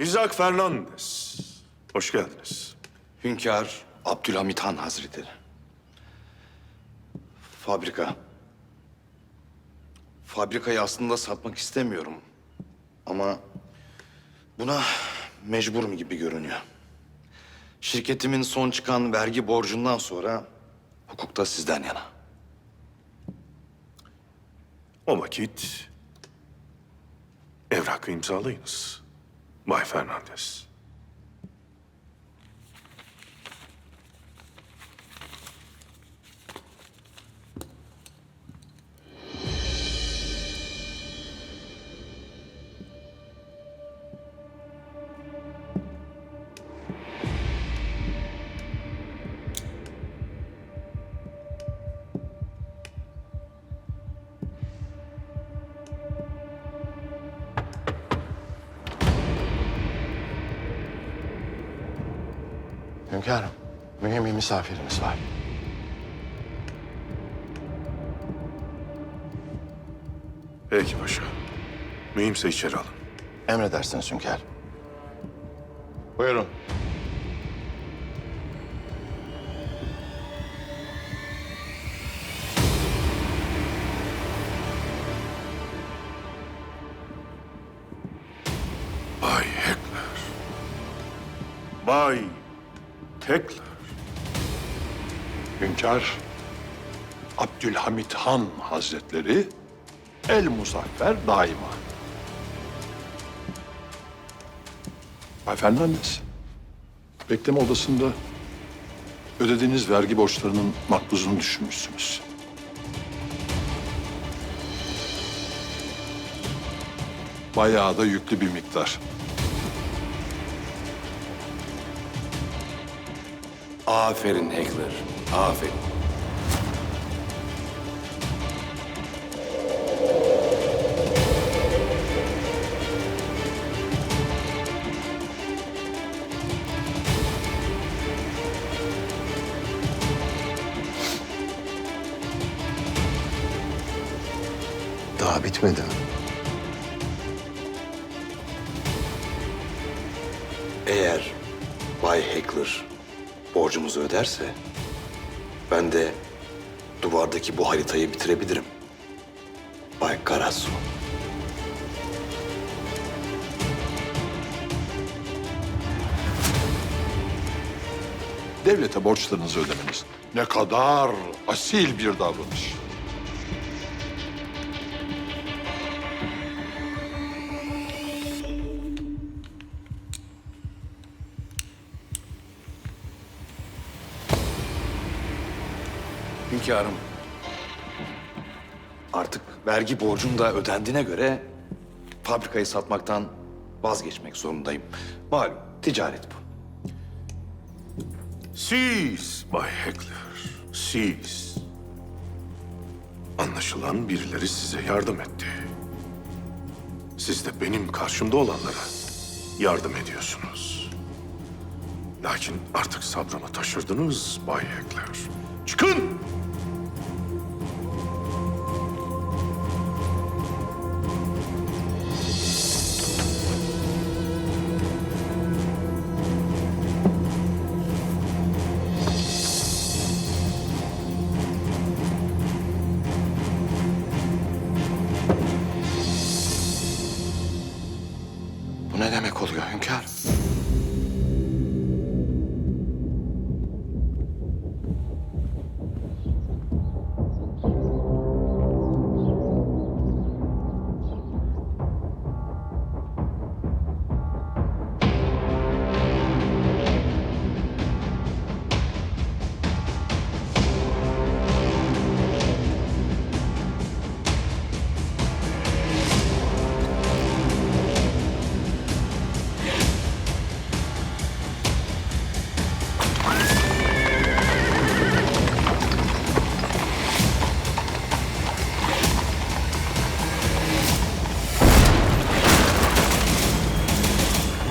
İzak Fernandez. Hoş geldiniz. Hünkâr Abdülhamit Han Hazretleri. Fabrika. Fabrikayı aslında satmak istemiyorum. Ama buna mecburum gibi görünüyor. Şirketimin son çıkan vergi borcundan sonra hukukta sizden yana. O vakit evrakı imzalayınız. Bay Fernandez. Hünkârım, mühim bir misafirimiz var. Peki paşa. Mühimse içeri alın. Emredersiniz hünkârım. Buyurun. Bay Heckler. Bay Heckler. Hünkâr Abdülhamit Han Hazretleri El Muzaffer daima. Bay Fernandez, bekleme odasında ödediğiniz vergi borçlarının makbuzunu düşünmüşsünüz. Bayağı da yüklü bir miktar. Aferin Heckler, aferin. Daha bitmedi mi? Eğer Bay Heckler borcumuzu öderse... ...ben de duvardaki bu haritayı bitirebilirim. Bay Karasu. Devlete borçlarınızı ödemeniz ne kadar asil bir davranış. Hünkârım. Artık vergi borcum da ödendiğine göre... ...fabrikayı satmaktan vazgeçmek zorundayım. Malum ticaret bu. Siz Bay Heckler. Siz. Anlaşılan birileri size yardım etti. Siz de benim karşımda olanlara yardım ediyorsunuz. Lakin artık sabrımı taşırdınız Bay Heckler. Çıkın! Bu ne demek oluyor hünkâr?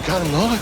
Hünkârım ne oluyor?